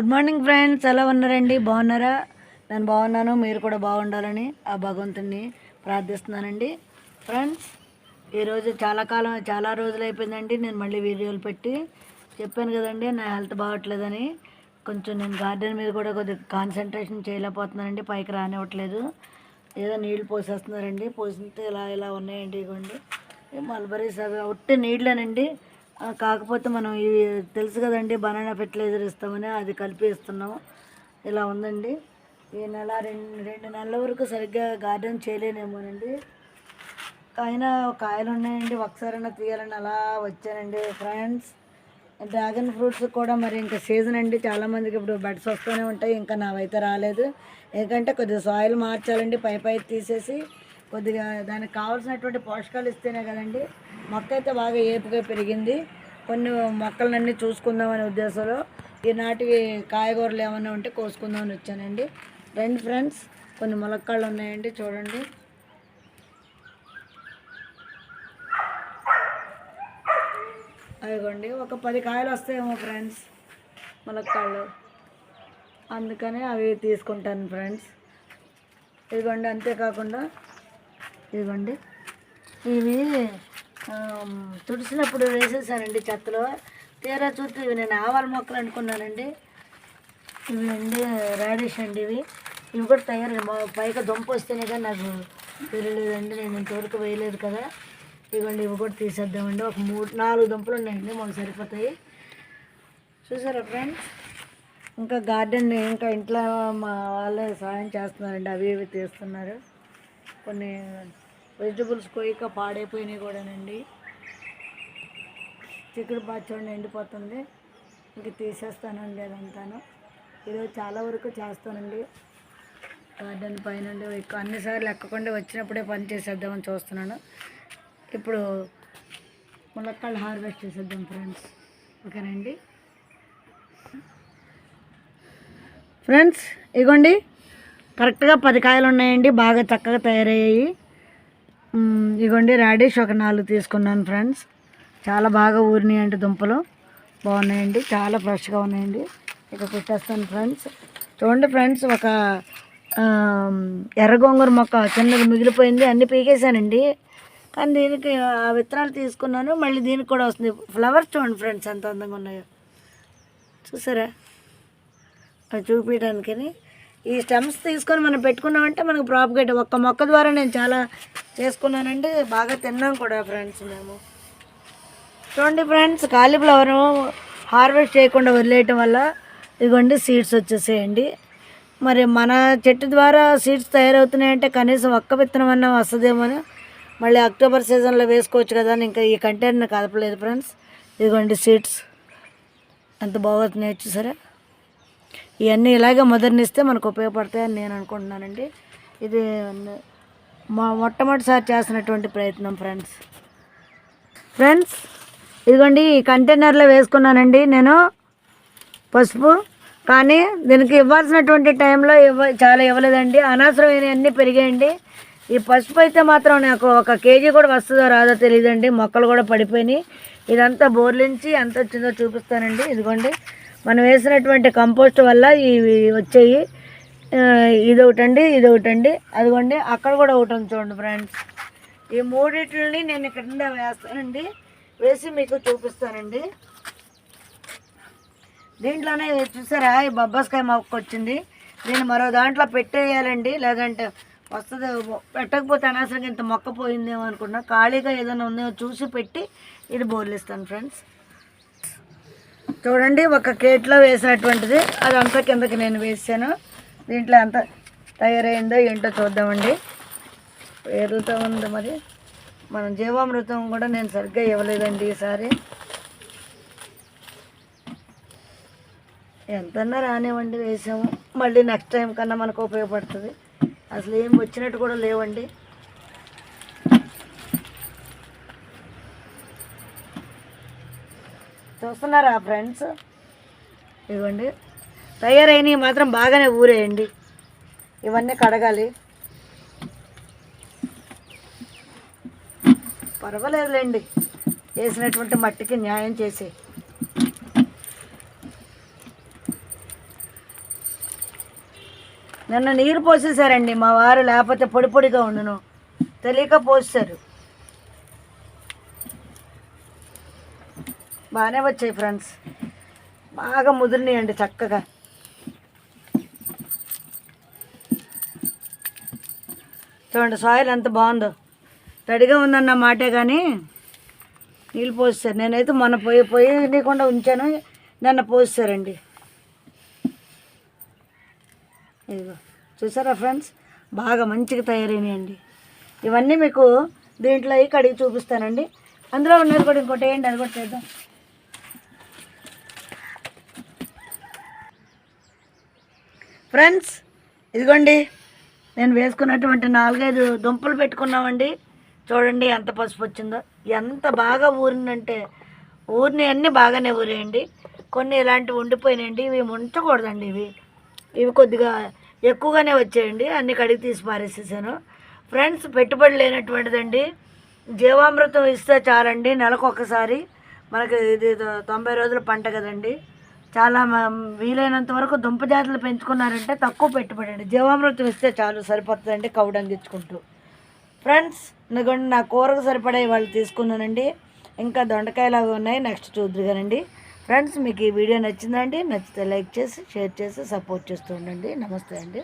Good morning friends ఎలా ఉన్నారండి? బాగున్నారా? నేను బాగున్నాను. మీరు కూడా బాగుండాలని ఆ భగవంతుని ప్రార్థిస్తున్నానండి. ఫ్రెండ్స్ ఈరోజు చాలా కాలం చాలా రోజులు అయిపోయిందండి. నేను మళ్ళీ వీడియోలు పెట్టి చెప్పాను కదండి నా హెల్త్ బాగోట్లేదని. కొంచెం నేను గార్డెన్ మీద కూడా కొద్దిగా కాన్సన్ట్రేషన్ చేయలేకపోతున్నానండి. పైకి రానివ్వట్లేదు. ఏదో నీళ్ళు పోసేస్తున్నారండి. పోసితే ఇలా ఇలా ఉన్నాయండి ఇవ్వండి మల్బరీస్ అవి. ఒట్టి నీళ్ళేనండి కాకపోతే మనం ఇవి తెలుసు కదండి బనానా ఫెర్టిలైజర్ ఇస్తామని అది కలిపి ఇస్తున్నాం ఇలా ఉందండి. ఈ నెల రెండు రెండు నెలల వరకు సరిగ్గా గార్డెన్ చేయలేనేమోనండి. అయినా కాయలు ఉన్నాయండి ఒకసారైనా తీయాలని అలా వచ్చానండి ఫ్రెండ్స్. డ్రాగన్ ఫ్రూట్స్ కూడా మరి ఇంకా సీజన్ అండి. చాలామందికి ఇప్పుడు బడ్స్ వస్తూనే ఉంటాయి ఇంకా నావైతే రాలేదు. ఎందుకంటే కొద్దిగా సాయిల్ మార్చాలండి పై పై తీసేసి కొద్దిగా దానికి కావాల్సినటువంటి పోషకాలు ఇస్తేనే కదండి. మొక్క అయితే బాగా ఏపుగా పెరిగింది. కొన్ని మొక్కలన్నీ చూసుకుందామనే ఉద్దేశంలో ఈనాటివి కాయగూరలు ఏమైనా ఉంటే కోసుకుందామని వచ్చానండి. రండి ఫ్రెండ్స్ కొన్ని ములక్కాళ్ళు ఉన్నాయండి చూడండి. అదిగోండి ఒక పది కాయలు వస్తాయేమో ఫ్రెండ్స్ ములక్కాళ్ళు అందుకనే అవి తీసుకుంటాను ఫ్రెండ్స్. ఇదిగోండి అంతేకాకుండా ఇదిగోండి ఇవి తుడిసినప్పుడు వేసేసానండి చెత్తలో. తీరా చూస్తే ఇవి నేను ఆవాల మొక్కలు అనుకున్నానండి. ఇవి అండి రాడిష్ అండి ఇవి. ఇవి కూడా తయారు పైగా దుంప వస్తేనే కానీ నాకు తెలియలేదండి. నేను ఇంతవరకు వేయలేదు కదా. ఇవ్వండి ఇవి కూడా తీసేద్దామండి. ఒక మూడు నాలుగు దుంపలు ఉన్నాయండి మాకు సరిపోతాయి. చూసారా ఫ్రెండ్స్? ఇంకా గార్డెన్ ఇంకా ఇంట్లో మా వాళ్ళే సాయం చేస్తున్నారండి. అవి ఇవి తీస్తున్నారు. కొన్ని వెజిటబుల్స్ కొయ్యక పాడైపోయినాయి కూడానండి. చికెన్ పచ్చడి చూడండి ఎండిపోతుంది ఇంక తీసేస్తానండి అదంతాను. ఈరోజు చాలా వరకు చేస్తానండి. గార్డెన్ పైన అన్నిసార్లు ఎక్కకుండా వచ్చినప్పుడే పని చేసేద్దామని చూస్తున్నాను. ఇప్పుడు ములక్కాళ్ళు హార్వెస్ట్ చేసేద్దాం ఫ్రెండ్స్. ఓకేనండి? ఫ్రెండ్స్ ఇగోండి. కరెక్ట్గా పది కాయలు ఉన్నాయండి బాగా చక్కగా తయారయ్యాయి. ఇగోండి రాడిష్ ఒక నాలుగు తీసుకున్నాను ఫ్రెండ్స్. చాలా బాగా ఊరినాయండి దుంపలు. బాగున్నాయండి చాలా ఫ్రెష్గా ఉన్నాయండి. ఇక పెట్టేస్తాను ఫ్రెండ్స్. చూడండి ఫ్రెండ్స్ ఒక ఎర్ర గోంగూర మొక్క చిన్నది మిగిలిపోయింది అన్నీ పీకేశానండి. కానీ దీనికి ఆ విత్తనాలు తీసుకున్నాను మళ్ళీ దీనికి కూడా వస్తుంది. ఫ్లవర్స్ చూడండి ఫ్రెండ్స్ ఎంత అందంగా ఉన్నాయో. చూసారా? అది చూపించడానికని. ఈ స్టెమ్స్ తీసుకొని మనం పెట్టుకున్నామంటే మనకు ప్రాపగేట్. ఒక్క మొక్క ద్వారా నేను చాలా చేసుకున్నానండి. బాగా తిన్నాం కూడా ఫ్రెండ్స్ మేము. చూడండి ఫ్రెండ్స్ కాలీఫ్లవర్ హార్వెస్ట్ చేయకుండా వదిలేయటం వల్ల ఇదిగోండి సీడ్స్ వచ్చేసేయండి. మరి మన చెట్టు ద్వారా సీడ్స్ తయారవుతున్నాయంటే కనీసం ఒక్క విత్తనం అన్నా వస్తుందేమో అని మళ్ళీ అక్టోబర్ సీజన్లో వేసుకోవచ్చు కదా అని ఇంకా ఈ కంటైనర్ కదపలేదు ఫ్రెండ్స్. ఇదిగోండి సీడ్స్. ఎంత బాగుతున్నాయి చూసారా? ఇవన్నీ ఇలాగే మొదలనిస్తే మనకు ఉపయోగపడతాయని నేను అనుకుంటున్నానండి. ఇది మా మొట్టమొదటిసారి చేసినటువంటి ప్రయత్నం ఫ్రెండ్స్. ఫ్రెండ్స్ ఇదిగోండి ఈ కంటైనర్లో వేసుకున్నానండి నేను పసుపు. కానీ దీనికి ఇవ్వాల్సినటువంటి టైంలో ఇవ్వ చాలా ఇవ్వలేదండి. అనవసరమైనవన్నీ పెరిగాయండి. ఈ పసుపు అయితే మాత్రం నాకు ఒక కేజీ కూడా వస్తుందో రాదో తెలియదండి. మొక్కలు కూడా పడిపోయినాయి. ఇదంతా బోర్లించి ఎంత వచ్చిందో చూపిస్తానండి. ఇదిగోండి మనం వేసినటువంటి కంపోస్ట్ వల్ల ఇవి వచ్చాయి. ఇది ఒకటండి ఇది ఒకటండి అదిగోండి అక్కడ కూడా ఒకటి ఉంది చూడండి ఫ్రెండ్స్. ఈ మూడిటిని నేను ఇక్కడ వేస్తానండి. వేసి మీకు చూపిస్తానండి. దీంట్లోనే చూసారా ఈ బొబ్బస్కాయ మొక్క వచ్చింది. దీన్ని మరో దాంట్లో పెట్టేయాలండి. లేదంటే వస్తుంది పెట్టకపోతే అనవసరంగా ఇంత మొక్క పోయిందేమో అనుకున్నా. ఖాళీగా ఏదైనా ఉందేమో చూసి పెట్టి ఇది బోర్లిస్తాను ఫ్రెండ్స్. చూడండి ఒక కేట్లో వేసినటువంటిది. అదంతా కిందకి నేను వేసాను. దీంట్లో ఎంత తయారైందో ఏంటో చూద్దామండి. పేర్లతో ఉంది మరి. మనం జీవామృతం కూడా నేను సరిగ్గా ఇవ్వలేదండి ఈసారి. ఎంతన్నా రానివ్వండి వేసాము. మళ్ళీ నెక్స్ట్ టైం కన్నా మనకు ఉపయోగపడుతుంది. అసలు ఏం వచ్చినట్టు కూడా లేవండి. చూస్తున్నారా ఫ్రెండ్స్ ఇవ్వండి తయారైనవి మాత్రం బాగానే ఊరేయండి. ఇవన్నీ కడగాలి. పర్వాలేదులేండి. వేసినటువంటి మట్టికి న్యాయం చేసి. నిన్న నీరు పోసేసారండి మా వారు లేకపోతే పొడి పొడిగా ఉండును. తెలియక పోసారు బాగానే వచ్చాయి ఫ్రెండ్స్. బాగా ముదిరినాయండి చక్కగా. చూడండి సాయిల్ ఎంత బాగుందో. తడిగా ఉందన్న మాటే కానీ నీళ్ళు పోస్తారు నేనైతే మొన్న పోయి పోయి నీకుండా ఉంచాను. నిన్న పోస్తారండి ఇదిగో చూసారా ఫ్రెండ్స్? బాగా మంచిగా తయారైనాయండి. ఇవన్నీ మీకు దీంట్లో అవి కడిగి చూపిస్తానండి. అందులో ఉన్నది కూడా ఇంకోటి ఏంటి? అది కూడా చేద్దాం. ఫ్రెండ్స్ ఇదిగోండి నేను వేసుకున్నటువంటి నాలుగైదు దుంపలు పెట్టుకున్నామండి. చూడండి ఎంత పసుపు వచ్చిందో. ఎంత బాగా ఊరిందంటే ఊరిని అన్నీ బాగానే ఊరేయండి. కొన్ని ఇలాంటివి ఉండిపోయినాయండి ఇవి ఉంచకూడదండి ఇవి. ఇవి కొద్దిగా ఎక్కువగానే వచ్చాయండి అన్ని కడిగి తీసి పారేసేసాను. ఫ్రెండ్స్ పెట్టుబడి లేనటువంటిదండి. జీవామృతం ఇస్తే చాలండి నెలకు ఒక్కసారి మనకి ఇది తొంభై రోజుల పంట కదండి. చాలా మ- వీలైనంత వరకు దుంప జాతులు పెంచుకున్నారంటే తక్కువ పెట్టుబడి అండి. జీవామృతం ఇస్తే చాలు సరిపోతుందండి కౌడంగించుకుంటూ ఫ్రెండ్స్ ఎందుకంటే నా కూరకు సరిపడే వాళ్ళు తీసుకున్నానండి. ఇంకా దొండకాయలు అవి ఉన్నాయి నెక్స్ట్ చూద్దరుగానండి ఫ్రెండ్స్ మీకు ఈ వీడియో నచ్చిందండి నచ్చితే లైక్ చేసి షేర్ చేసి సపోర్ట్ చేస్తూ ఉండండి. నమస్తే అండి.